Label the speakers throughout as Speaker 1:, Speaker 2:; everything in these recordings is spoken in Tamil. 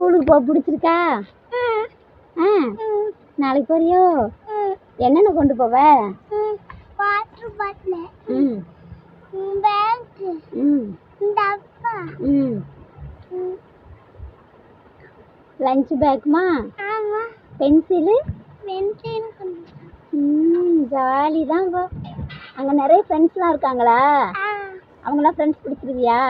Speaker 1: ஸ்கூலுக்கு போக பிடிச்சிருக்கா? ஆ நாளைக்கு போறியோ? என்னென்ன கொண்டு போவ?
Speaker 2: Water bottle.
Speaker 1: ம்.
Speaker 2: பேங்க்கு.
Speaker 1: ம்.
Speaker 2: டப்பா
Speaker 1: ம். லஞ்ச் பேக்குமா?
Speaker 2: ஆமாம்
Speaker 1: பென்சிலு?
Speaker 2: பென்சில்
Speaker 1: ம் ஜாலி தான் போ அங்கே நிறைய ஃப்ரெண்ட்ஸ்லாம் இருக்காங்களா? அவங்களாம் ஃப்ரெண்ட்ஸ் பிடிச்சிருவியா?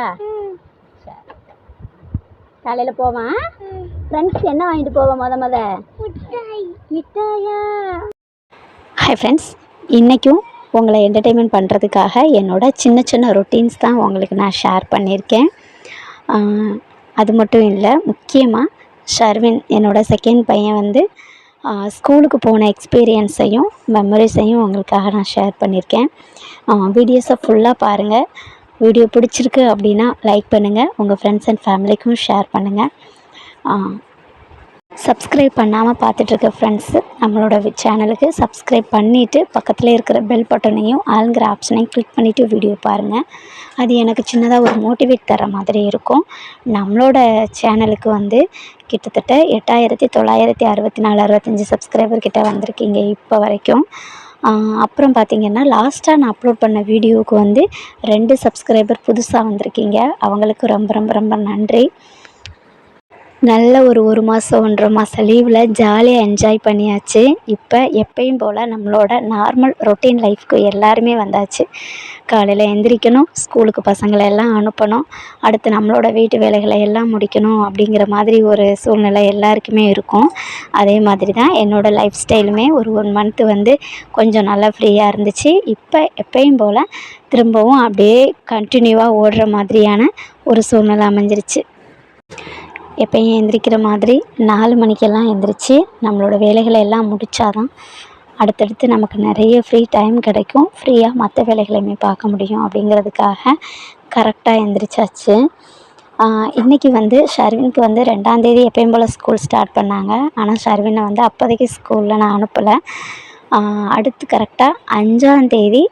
Speaker 1: காலையில் போவான்.
Speaker 2: ம்.
Speaker 1: ஃப்ரெண்ட்ஸ்க்கு என்ன வாங்கிட்டு போவேன் மொத மொத?
Speaker 2: மிட்டாய்.
Speaker 1: ஹாய் ஃப்ரெண்ட்ஸ் இன்றைக்கும் உங்களை என்டர்டெயின்மெண்ட் பண்ணுறதுக்காக என்னோட சின்ன சின்ன ரொட்டீன்ஸ் தான் உங்களுக்கு நான் ஷேர் பண்ணியிருக்கேன். அது மட்டும் இல்லை முக்கியமாக ஷர்வின் என்னோட செகண்ட் பையன் வந்து ஸ்கூலுக்கு போன எக்ஸ்பீரியன்ஸையும் மெமரிஸையும் உங்களுக்காக நான் ஷேர் பண்ணியிருக்கேன். வீடியோஸை ஃபுல்லாக பாருங்கள் வீடியோ பிடிச்சிருக்கு அப்படின்னா லைக் பண்ணுங்கள் உங்கள் ஃப்ரெண்ட்ஸ் அண்ட் ஃபேமிலிக்கும் ஷேர் பண்ணுங்கள் சப்ஸ்கிரைப் பண்ணாமல் பார்த்துட்ருக்க ஃப்ரெண்ட்ஸு நம்மளோட சேனலுக்கு சப்ஸ்கிரைப் பண்ணிவிட்டு பக்கத்தில் இருக்கிற பெல் பட்டனையும் ஆளுங்கிற ஆப்ஷனையும் கிளிக் பண்ணிவிட்டு வீடியோ பாருங்கள் அது எனக்கு சின்னதாக ஒரு மோட்டிவேட் தர மாதிரி இருக்கும். நம்மளோட சேனலுக்கு வந்து கிட்டத்தட்ட எட்டாயிரத்தி தொள்ளாயிரத்தி அறுபத்தி நாலு அறுபத்தஞ்சி சப்ஸ்கிரைபர் கிட்ட வந்திருக்கீங்க இப்போ வரைக்கும். அப்புறம் பார்த்தீங்கன்னா லாஸ்ட்டாக நான் அப்லோட் பண்ண வீடியோவுக்கு வந்து ரெண்டு சப்ஸ்கிரைபர் புதுசாக வந்திருக்கீங்க. அவங்களுக்கு ரொம்ப ரொம்ப ரொம்ப நன்றி. நல்ல ஒரு ஒரு மாதம் ஒன்றரை மாதம் லீவில் ஜாலியாக என்ஜாய் பண்ணியாச்சு. இப்போ எப்பயும் போல் நம்மளோட நார்மல் ரொட்டீன் லைஃப்க்கு எல்லாருமே வந்தாச்சு. காலையில் எந்திரிக்கணும் ஸ்கூலுக்கு பசங்களை எல்லாம் அனுப்பணும் அடுத்து நம்மளோட வீட்டு வேலைகளை எல்லாம் முடிக்கணும் அப்படிங்கிற மாதிரி ஒரு சூழ்நிலை எல்லாருக்குமே இருக்கும். அதே மாதிரி தான் என்னோடய லைஃப் ஸ்டைலுமே ஒரு ஒன் மந்த்து வந்து கொஞ்சம் நல்லா ஃப்ரீயாக இருந்துச்சு. இப்போ எப்பயும் போல் திரும்பவும் அப்படியே கண்டினியூவாக ஓடுற மாதிரியான ஒரு சூழ்நிலை அமைஞ்சிருச்சு. எப்பயும் எந்திரிக்கிற மாதிரி நாலு மணிக்கெல்லாம் எந்திரிச்சு நம்மளோட வேலைகளை எல்லாம் முடித்தாதான் அடுத்தடுத்து நமக்கு நிறைய ஃப்ரீ டைம் கிடைக்கும். ஃப்ரீயாக மற்ற வேலைகளையுமே பார்க்க முடியும் அப்படிங்கிறதுக்காக கரெக்டாக எந்திரிச்சாச்சு. இன்றைக்கி வந்து ஷர்வினுக்கு வந்து ரெண்டாந்தேதி எப்பயும் போல் ஸ்கூல் ஸ்டார்ட் பண்ணாங்க. ஆனால் ஷர்வினை வந்து அப்போதைக்கு ஸ்கூலில் நான் அனுப்பலை. அடுத்து கரெக்டாக அஞ்சாந்தேதி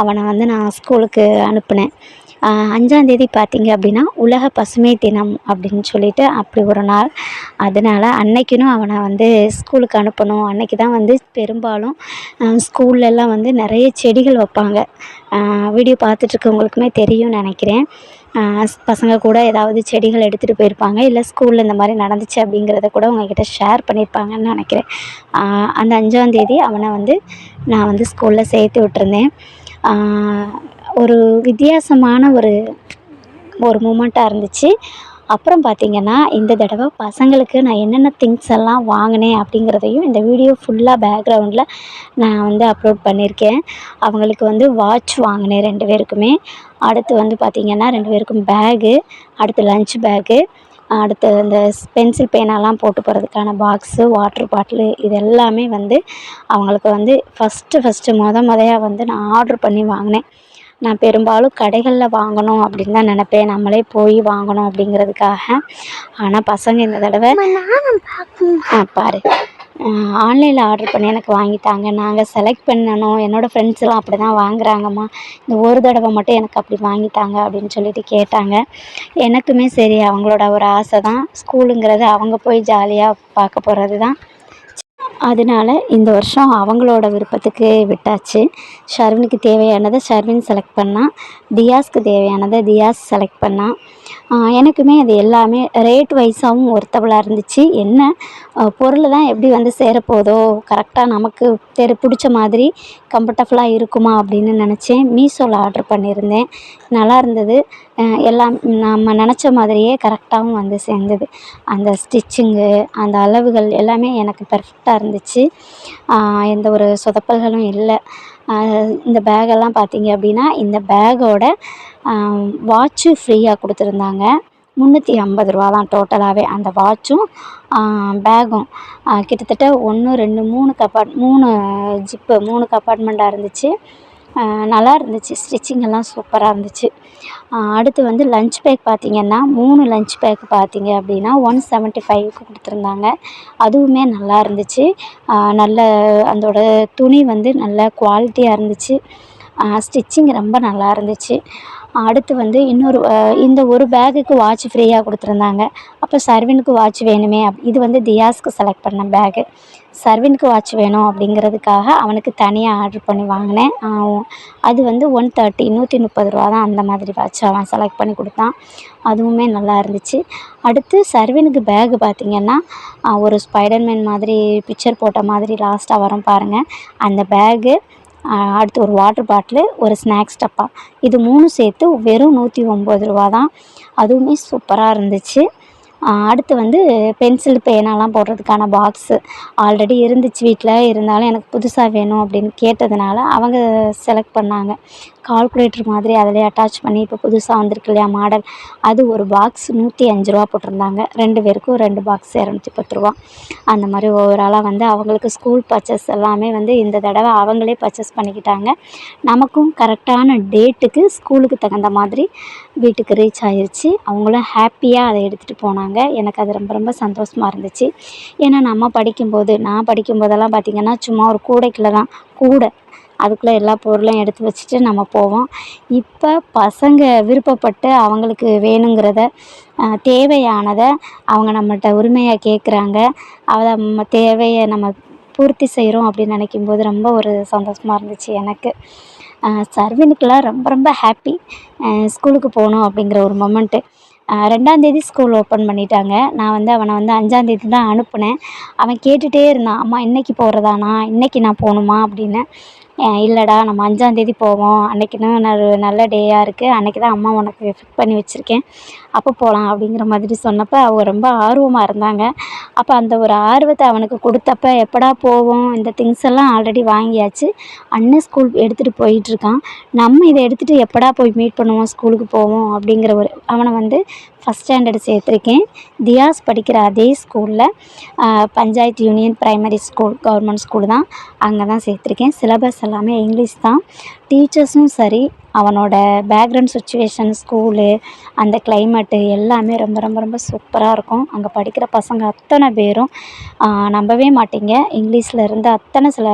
Speaker 1: அவனை வந்து நான் ஸ்கூலுக்கு அனுப்புனேன். அஞ்சாந்தேதி பார்த்தீங்க அப்படின்னா உலக பசுமை தினம் அப்படின்னு சொல்லிட்டு அப்படி ஒரு நாள். அதனால் அன்னைக்குன்னு அவனை வந்து ஸ்கூலுக்கு அனுப்பணும். அன்னைக்கு தான் வந்து பெரும்பாலும் ஸ்கூல்லலாம் வந்து நிறைய செடிகள் வைப்பாங்க. வீடியோ பார்த்துட்ருக்கவங்களுக்குமே தெரியும்னு நினைக்கிறேன். பசங்க கூட ஏதாவது செடிகள் எடுத்துகிட்டு போயிருப்பாங்க. இல்லை ஸ்கூலில் இந்த மாதிரி நடந்துச்சு அப்படிங்கிறத கூட உங்ககிட்ட ஷேர் பண்ணியிருப்பாங்கன்னு நினைக்கிறேன். அந்த அஞ்சாந்தேதி அவனை வந்து நான் வந்து ஸ்கூலில் சேர்த்து விட்டுருந்தேன். ஒரு வித்தியாசமான ஒரு ஒரு மூமெண்ட்டாக இருந்துச்சு. அப்புறம் பார்த்திங்கன்னா இந்த தடவை பசங்களுக்கு நான் என்னென்ன திங்ஸ் எல்லாம் வாங்கினேன் அப்படிங்கிறதையும் இந்த வீடியோ ஃபுல்லாக பேக்ரவுண்டில் நான் வந்து அப்லோட் பண்ணியிருக்கேன் அவங்களுக்கு வந்து வாட்ச் வாங்கினேன் ரெண்டு பேருக்குமே. அடுத்து வந்து பார்த்திங்கன்னா ரெண்டு பேருக்கும் பேகு அடுத்து லஞ்ச் பேகு அடுத்து இந்த பென்சில் பேனாலாம் போட்டு போகிறதுக்கான பாக்ஸு வாட்ரு பாட்டிலு இது எல்லாமே வந்து அவங்களுக்கு வந்து ஃபஸ்ட்டு ஃபஸ்ட்டு மொத முதையாக வந்து நான் ஆர்ட்ரு பண்ணி வாங்கினேன். நான் பெரும்பாலும் கடைகளில் வாங்கணும் அப்படின்னு தான் நினப்பேன். நம்மளே போய் வாங்கணும் அப்படிங்கிறதுக்காக. ஆனால் பசங்க இந்த தடவை ஆ பாரு. ஆன்லைனில் ஆர்டர் பண்ணி எனக்கு வாங்கித்தாங்க. நாங்கள் செலக்ட் பண்ணணும். என்னோடய ஃப்ரெண்ட்ஸ் எல்லாம் அப்படி தான் வாங்குறாங்கம்மா. இந்த ஒரு தடவை மட்டும் எனக்கு அப்படி வாங்கித்தாங்க அப்படின்னு சொல்லிட்டு கேட்டாங்க. எனக்குமே சரி அவங்களோட ஒரு ஆசை தான் ஸ்கூலுங்கிறது அவங்க போய் ஜாலியாக பார்க்க போகிறது தான் அதனால இந்த வருஷம் அவங்களோட விருப்பத்துக்கு விட்டாச்சு. ஷர்வினுக்கு தேவையானதை ஷர்வின் செலக்ட் பண்ணான் தியாஸ்க்கு தேவையானதை தியாஸ் செலக்ட் பண்ணான் எனக்குமே அது எல்லாமே ரேட் வைஸாகவும் ஒர்த்தபுளாக இருந்துச்சு. என்ன பொருள் தான் எப்படி வந்து சேரப்போதோ கரெக்டாக நமக்கு தெரு பிடிச்ச மாதிரி கம்ஃபர்டபுளாக இருக்குமா அப்படின்னு நினச்சேன். மீஷோவில் ஆர்டர் பண்ணியிருந்தேன். நல்லா இருந்தது. எல்லாம் நம்ம நினச்ச மாதிரியே கரெக்டாகவும் வந்து சேர்ந்தது. அந்த ஸ்டிச்சிங்கு அந்த அளவுகள் எல்லாமே எனக்கு பெர்ஃபெக்டாக இருந்துச்சு. எந்த ஒரு சொதப்பல்களும் இல்லை. இந்த பேகெல்லாம் பார்த்தீங்க அப்படின்னா இந்த பேக்கோட வாட்சும் ஃப்ரீயாக கொடுத்துருந்தாங்க. முந்நூற்றி ஐம்பது ரூபா தான் டோட்டலாகவே அந்த வாட்சும் பேகும் கிட்டத்தட்ட ஒன்று ரெண்டு மூணு கப்பார்ட் மூணு ஜிப்பு மூணு கப்பார்ட்மெண்ட்டாக இருந்துச்சு. நல்லா இருந்துச்சு ஸ்டிச்சிங் எல்லாம் சூப்பராக இருந்துச்சு அடுத்து வந்து லஞ்ச் பேக் பார்த்திங்கன்னா மூணு லஞ்ச் பேக் பார்த்திங்க அப்படின்னா ஒன் செவன்ட்டி ஃபைவ்க்கு கொடுத்துருந்தாங்க. அதுவுமே நல்லா இருந்துச்சு நல்ல அதோட துணி வந்து நல்ல குவாலிட்டியாக இருந்துச்சு ஸ்டிச்சிங் ரொம்ப நல்லா இருந்துச்சு அடுத்து வந்து இன்னொரு இந்த ஒரு பேகுக்கு வாட்ச் ஃப்ரீயாக கொடுத்துருந்தாங்க. அப்போ சர்வினுக்கு வாட்ச் வேணுமே அப் இது வந்து தியாஸ்க்கு செலக்ட் பண்ண பேகு சர்வினுக்கு வாட்ச் வேணும் அப்படிங்கிறதுக்காக அவனுக்கு தனியாக ஆர்ட்ரு பண்ணி வாங்கினேன். அது வந்து ஒன் தேர்ட்டி நூற்றி முப்பது ரூபா தான் அந்த மாதிரி வாட்ச் அவன் செலக்ட் பண்ணி கொடுத்தான். அதுவுமே நல்லா இருந்துச்சு. அடுத்து சர்வினுக்கு பேகு பார்த்திங்கன்னா ஒரு ஸ்பைடர்மேன் மாதிரி பிக்சர் போட்ட மாதிரி லாஸ்ட்டாக வரும் பாருங்கள் அந்த பேகு அடுத்து ஒரு வாட்ரு பாட்டிலு ஒரு ஸ்நாக்ஸ் டப்பா. இது மூணும் சேர்த்து வெறும் நூற்றி ஒம்பது ரூபா தான் அதுவுமே சூப்பராக இருந்துச்சு. அடுத்து வந்து பென்சில் பேனாலாம் போடுறதுக்கான பாக்ஸு ஆல்ரெடி இருந்துச்சு வீட்டில் இருந்தாலும் எனக்கு புதுசாக வேணும் அப்படின்னு கேட்டதுனால அவங்க செலக்ட் பண்ணாங்க. கால்குலேட்டர் மாதிரி அதிலே அட்டாச் பண்ணி இப்போ புதுசாக வந்திருக்கு இல்லையா மாடல் அது ஒரு பாக்ஸ் நூற்றி அஞ்சு ரூபா போட்டிருந்தாங்க. ரெண்டு பேருக்கும் ரெண்டு பாக்ஸ் இரநூத்தி பத்து ரூபா. அந்த மாதிரி ஓவராலாக வந்து அவங்களுக்கு ஸ்கூல் பர்ச்சேஸ் எல்லாமே வந்து இந்த தடவை அவங்களே பர்ச்சேஸ் பண்ணிக்கிட்டாங்க. நமக்கும் கரெக்டான டேட்டுக்கு ஸ்கூலுக்கு தகுந்த மாதிரி வீட்டுக்கு ரீச் ஆயிடுச்சு அவங்களும் ஹாப்பியாக அதை எடுத்துகிட்டு போனாங்க. எனக்கு அது ரொம்ப ரொம்ப சந்தோஷமாக இருந்துச்சு. ஏன்னா நம்ம படிக்கும்போது நான் படிக்கும்போதெல்லாம் பார்த்திங்கன்னா சும்மா ஒரு கூடைக்குள்ளே தான் கூடை அதுக்குள்ளே எல்லா பொருளையும் எடுத்து வச்சுட்டு நம்ம போவோம். இப்போ பசங்க விருப்பப்பட்டு அவங்களுக்கு வேணுங்கிறத தேவையானதை அவங்க நம்மள்கிட்ட உரிமையாக கேட்குறாங்க அதை நம்ம தேவையை நம்ம பூர்த்தி செய்கிறோம் அப்படின்னு நினைக்கும்போது ரொம்ப ஒரு சந்தோஷமாக இருந்துச்சு எனக்கு. சர்வினுக்கெலாம் ரொம்ப ரொம்ப ஹாப்பி ஸ்கூலுக்கு போகணும் அப்படிங்கிற ஒரு மொமெண்ட்டு ரெண்டாந்தேதி ஸ்கூல் ஓப்பன் பண்ணிட்டாங்க. நான் வந்து அவனை வந்து அஞ்சாந்தேதி தான் அனுப்பினேன். அவன் கேட்டுகிட்டே இருந்தான். அம்மா இன்றைக்கி போகிறதாண்ணா இன்றைக்கி நான் போகணுமா? அப்படின்னு. இல்லைடா நம்ம அஞ்சாந்தேதி போவோம். அன்றைக்கின்னு நல் நல்ல டேயாக இருக்குது அன்றைக்கி தான் அம்மா உனக்கு ஃபிட் பண்ணி வச்சுருக்கேன். அப்போ போகலாம் அப்படிங்கிற மாதிரி சொன்னப்போ அவங்க ரொம்ப ஆர்வமாக இருந்தாங்க. அப்போ அந்த ஒரு ஆர்வத்தை அவனுக்கு கொடுத்தப்ப எப்படா போவோம்? இந்த திங்ஸ் எல்லாம் ஆல்ரெடி வாங்கியாச்சு. அண்ணன் ஸ்கூல் எடுத்துகிட்டு போயிட்டுருக்கான். நம்ம இதை எடுத்துகிட்டு எப்படா போய் மீட் பண்ணுவோம்? ஸ்கூலுக்கு போவோம் அப்படிங்கிற ஒரு அவனை வந்து ஃபஸ்ட் ஸ்டாண்டர்டு சேர்த்துருக்கேன். தியாஸ் படிக்கிற அதே ஸ்கூலில் panchayat union primary school government school தான். அங்கே தான் சேர்த்துருக்கேன். சிலபஸ் எல்லாமே இங்கிலீஷ் தான். டீச்சர்ஸும் சரி அவனோட பேக்ரவுண்ட் சுச்சுவேஷன் ஸ்கூலு அந்த கிளைமேட்டு எல்லாமே ரொம்ப ரொம்ப ரொம்ப சூப்பராக இருக்கும். அங்கே படிக்கிற பசங்க அத்தனை பேரும் நம்பவே மாட்டீங்க. இங்கிலீஷில் இருந்து அத்தனை சில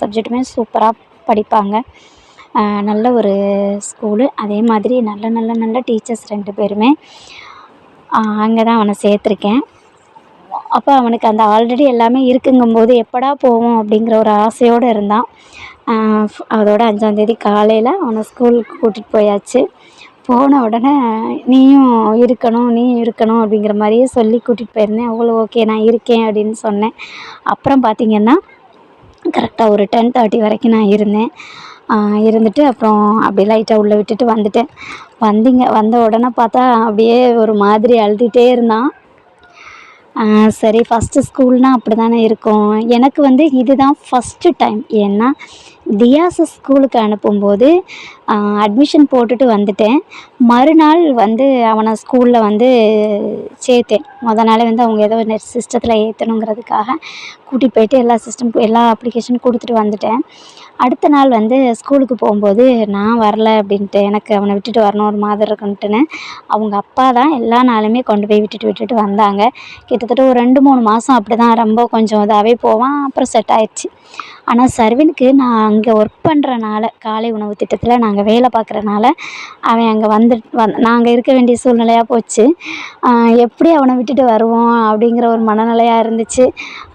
Speaker 1: சப்ஜெக்ட்டுமே சூப்பராக படிப்பாங்க. நல்ல ஒரு ஸ்கூலு அதே மாதிரி நல்ல நல்ல நல்ல டீச்சர்ஸ் ரெண்டு பேருமே அங்கே தான் அவனை சேர்த்துருக்கேன். அப்போ அவனுக்கு அந்த ஆல்ரெடி எல்லாமே இருக்குங்கும்போது எப்படா போவோம் அப்படிங்கிற ஒரு ஆசையோடு இருந்தான். அதோட அஞ்சாந்தேதி காலையில் அவனை ஸ்கூலுக்கு கூட்டிகிட்டு போயாச்சு. போன உடனே நீயும் இருக்கணும் நீயும் இருக்கணும் அப்படிங்கிற மாதிரியே சொல்லி கூட்டிகிட்டு போயிருந்தேன். அவ்வளோ ஓகே நான் இருக்கேன் அப்படின்னு சொன்னேன். அப்புறம் பார்த்திங்கன்னா கரெக்டாக ஒரு டென் தேர்ட்டி வரைக்கும் நான் இருந்தேன். இருந்துட்டு அப்புறம் அப்படியே லைட்டாக உள்ளே விட்டுட்டு வந்துட்டேன். வந்தீங்க வந்த உடனே பார்த்தா அப்படியே ஒரு மாதிரி அழுதுகிட்டே இருந்தான். சரி ஃபஸ்ட்டு ஸ்கூல்னால் அப்படி தானே இருக்கும். எனக்கு வந்து இதுதான் ஃபஸ்ட்டு டைம் ஏன்னா தியாஸை ஸ்கூலுக்கு அனுப்பும்போது அட்மிஷன் போட்டுட்டு வந்துட்டேன். மறுநாள் வந்து அவனை ஸ்கூலில் வந்து சேர்த்தேன். மொதல் நாளே வந்து அவங்க ஏதோ நெட் சிஸ்டத்தில் ஏற்றணுங்கிறதுக்காக கூட்டிகிட்டு போயிட்டு எல்லா சிஸ்டம் எல்லா அப்ளிகேஷனும் கொடுத்துட்டு வந்துட்டேன். அடுத்த நாள் வந்து ஸ்கூலுக்கு போகும்போது நான் வரல அப்படின்ட்டு எனக்கு அவனை விட்டுட்டு வரணும் ஒரு மாதிரி இருக்குன்ட்டுன்னு அவங்க அப்பா தான் எல்லா நாளுமே கொண்டு போய் விட்டுட்டு விட்டுட்டு வந்தாங்க. கிட்டத்தட்ட ஒரு ரெண்டு மூணு மாதம் அப்படி தான் ரொம்ப கொஞ்சம் இதாகவே போவான் அப்புறம் செட் ஆயிடுச்சு. ஆனால் சர்வினுக்கு நான் அங்கே ஒர்க் பண்ணுறனால காலை உணவு திட்டத்தில் நான் நாங்கள் வேலை பார்க்குறனால அவன் அங்கே வந்து வந் நாங்கள் இருக்க வேண்டிய சூழ்நிலையாக போச்சு. எப்படி அவனை விட்டுட்டு வருவோம் அப்படிங்கிற ஒரு மனநிலையாக இருந்துச்சு.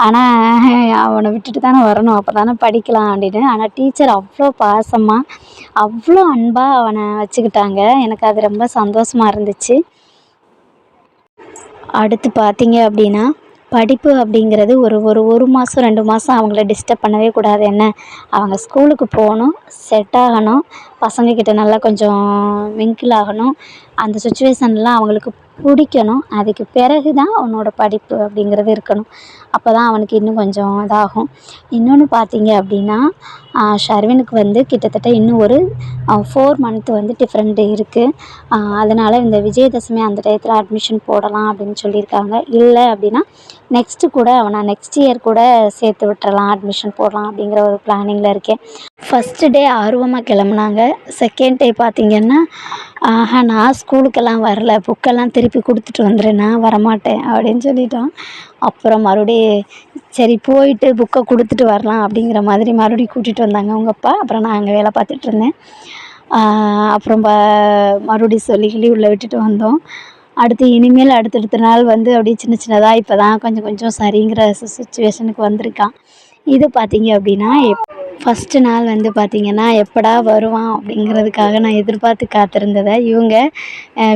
Speaker 1: ஆனால் அவனை விட்டுட்டு தானே வரணும். அப்போ தானே படிக்கலாம் அப்படின்னு. ஆனால் டீச்சர் அவ்வளோ பாசமாக அவ்வளோ அன்பாக அவனை வச்சுக்கிட்டாங்க. எனக்கு அது ரொம்ப சந்தோஷமாக இருந்துச்சு. அடுத்து பார்த்தீங்க அப்படின்னா படிப்பு அப்படிங்கிறது ஒரு ஒரு ஒரு மாதம் ரெண்டு மாதம் அவங்கள டிஸ்டர்ப் பண்ணவே கூடாது. என்ன? அவங்க ஸ்கூலுக்கு போகணும் செட் ஆகணும். பசங்கக்கிட்ட நல்லா கொஞ்சம் மிங்கிள் ஆகணும். அந்த சுச்சுவேஷன்லாம் அவங்களுக்கு பிடிக்கணும். அதுக்கு பிறகு தான் அவனோட படிப்பு அப்படிங்கிறது இருக்கணும். அப்போ தான் அவனுக்கு இன்னும் கொஞ்சம் இதாகும். இன்னொன்று பார்த்தீங்க அப்படின்னா ஷர்வினுக்கு வந்து கிட்டத்தட்ட இன்னும் ஒரு ஃபோர் மந்த்து வந்து டிஃப்ரெண்ட் இருக்குது அதனால் இந்த விஜயதசமி அந்த டயத்தில் அட்மிஷன் போடலாம் அப்படின்னு சொல்லியிருக்காங்க. இல்லை அப்படின்னா நெக்ஸ்ட்டு கூட அவனை நெக்ஸ்ட் இயர் கூட சேர்த்து விட்டுறலாம் அட்மிஷன் போடலாம் அப்படிங்கிற ஒரு பிளானிங்கில் இருக்கேன். ஃபஸ்ட்டு டே ஆர்வமாக கிளம்புனாங்க. செகண்ட் டே பார்த்திங்கன்னா ஆஹா நான் ஸ்கூலுக்கெல்லாம் வரல புக்கெல்லாம் திருப்பி கொடுத்துட்டு வந்துடுறேன் நான் வரமாட்டேன் அப்படின்னு சொல்லிட்டான் அப்புறம் மறுபடி சரி போயிட்டு புக்கை கொடுத்துட்டு வரலாம் அப்படிங்கிற மாதிரி மறுபடியும் கூட்டிகிட்டு வந்தாங்க அவங்க அப்பா. அப்புறம் நான் அங்கே வேலை பார்த்துட்ருந்தேன் அப்புறம் ப மறுபடியும் சொல்லி கிளி உள்ளே விட்டுட்டு வந்தோம். அடுத்து இனிமேல் அடுத்தடுத்த நாள் வந்து அப்படியே சின்ன சின்னதாக இப்போ தான் கொஞ்சம் கொஞ்சம் சரிங்கிற சுச்சுவேஷனுக்கு வந்திருக்கான். இது பார்த்தீங்க அப்படின்னா எப் ஃபஸ்ட்டு நாள் வந்து பார்த்திங்கன்னா எப்படா வருவான் அப்படிங்கிறதுக்காக நான் எதிர்பார்த்து காத்திருந்ததை இவங்க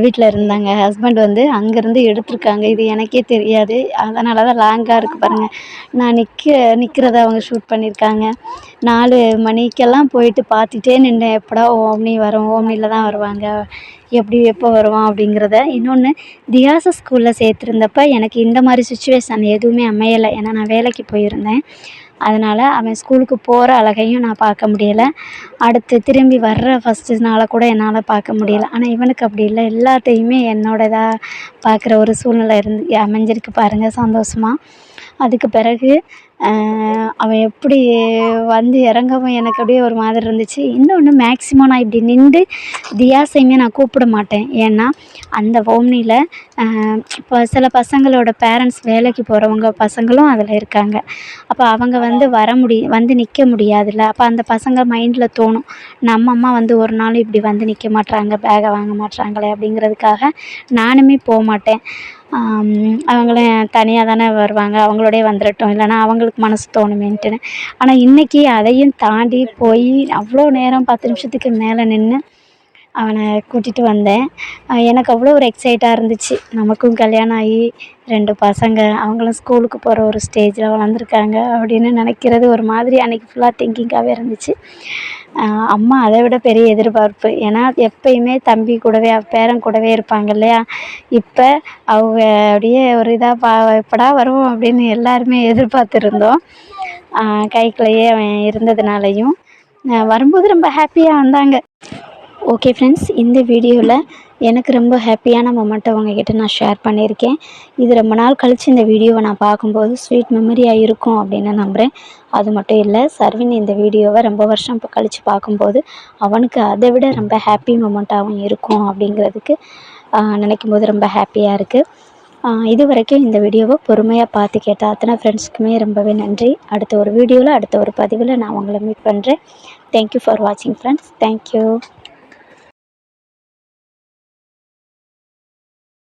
Speaker 1: வீட்டில் இருந்தாங்க. ஹஸ்பண்ட் வந்து அங்கேருந்து எடுத்திருக்காங்க. இது எனக்கே தெரியாது. அதனால தான் லாங்காக இருக்குது பாருங்கள் நான் நிற்க நிற்கிறத அவங்க ஷூட் பண்ணியிருக்காங்க நாலு மணிக்கெல்லாம் போயிட்டு பார்த்துட்டே நின்றேன். எப்படா ஓம்னி வரும்? ஓம்னியில் தான் வருவாங்க. எப்படி எப்போ வருவான் அப்படிங்கிறத. இன்னொன்று தியாச ஸ்கூலில் சேர்த்துருந்தப்ப எனக்கு இந்த மாதிரி சுச்சுவேஷன் எதுவுமே அமையலை. ஏன்னா நான் வேலைக்கு போயிருந்தேன். அதனால் அவன் ஸ்கூலுக்கு போகிற அழகையும் நான் பார்க்க முடியலை. அடுத்து திரும்பி வர்ற ஃபஸ்ட்டு நாளை கூட என்னால் பார்க்க முடியலை. ஆனால் இவனுக்கு அப்படி இல்லை. எல்லாத்தையுமே என்னோட இதாக பார்க்குற ஒரு சூழ்நிலை இருந்து அமைஞ்சிருக்கு பாருங்கள் சந்தோஷமாக அதுக்கு பிறகு அவன் எப்படி வந்து இறங்கவும் எனக்கு அப்படியே ஒரு மாதிரி இருந்துச்சு. இன்னொன்று மேக்ஸிமம் நான் இப்படி நின்று தியாசையுமே நான் கூப்பிட மாட்டேன். ஏன்னா அந்த ஓம்னியில் இப்போ சில பசங்களோட பேரண்ட்ஸ் வேலைக்கு போகிறவங்க பசங்களும் அதில் இருக்காங்க. அப்போ அவங்க வந்து வர முடி வந்து நிற்க முடியாதுல்ல. அப்போ அந்த பசங்க மைண்டில் தோணும் நம்ம அம்மா வந்து ஒரு நாள் இப்படி வந்து நிற்க மாட்டுறாங்க பேகை வாங்க மாட்றாங்களே அப்படிங்கிறதுக்காக நானுமே போக மாட்டேன். அவங்களும் தனியாக தானே வருவாங்க அவங்களோடயே வந்துடட்டும் இல்லைனா அவங்களுக்கு மனசு தோணுமேன்ட்டுன்னு. ஆனால் இன்றைக்கி அதையும் தாண்டி போய் அவ்வளோ நேரம் பத்து நிமிஷத்துக்கு மேலே நின்று அவனை கூட்டிகிட்டு வந்தேன். எனக்கு அவ்வளோ ஒரு எக்ஸைட்டாக இருந்துச்சு. நமக்கும் கல்யாணம் ஆகி ரெண்டு பசங்க அவங்களும் ஸ்கூலுக்கு போகிற ஒரு ஸ்டேஜில் வளர்ந்துருக்காங்க அப்படின்னு நினைக்கிறது ஒரு மாதிரி அன்றைக்கி ஃபுல்லாக திங்கிங்காகவே இருந்துச்சு. அம்மா அதை விட பெரிய எதிர்பார்ப்பு. ஏன்னா எப்பயுமே தம்பி கூடவே பேரன் கூடவே இருப்பாங்க இல்லையா? இப்போ அவங்க அப்படியே ஒரு இதாக பா எப்படா வருவோம் அப்படின்னு எல்லாருமே எதிர்பார்த்துருந்தோம். கைக்குள்ளேயே அவன் இருந்ததுனாலையும். வரும்போது ரொம்ப ஹாப்பியாக வந்தாங்க. ஓகே ஃப்ரெண்ட்ஸ் இந்த வீடியோவில் எனக்கு ரொம்ப ஹாப்பியான மொமெண்ட்டை உங்ககிட்ட நான் ஷேர் பண்ணியிருக்கேன். இது ரொம்ப நாள் கழித்து இந்த வீடியோவை நான் பார்க்கும்போது ஸ்வீட் மெமரியாக இருக்கும் அப்படின்னு நம்புகிறேன் அது மட்டும் இல்லை சர்வின் இந்த வீடியோவை ரொம்ப வருஷம் இப்போ கழித்து பார்க்கும்போது அவனுக்கு அதை விட ரொம்ப ஹாப்பி மொமெண்ட்டாகவும் இருக்கும் அப்படிங்கிறதுக்கு நினைக்கும் போது ரொம்ப ஹாப்பியாக இருக்குது இது வரைக்கும் இந்த வீடியோவை பொறுமையாக பார்த்து கேட்ட அத்தனை ஃப்ரெண்ட்ஸ்க்குமே ரொம்பவே நன்றி. அடுத்த ஒரு வீடியோவில் அடுத்த ஒரு பதிவில் நான் உங்களை மீட் பண்ணுறேன் தேங்க்யூ ஃபார் வாட்சிங் ஃப்ரெண்ட்ஸ் தேங்க்யூ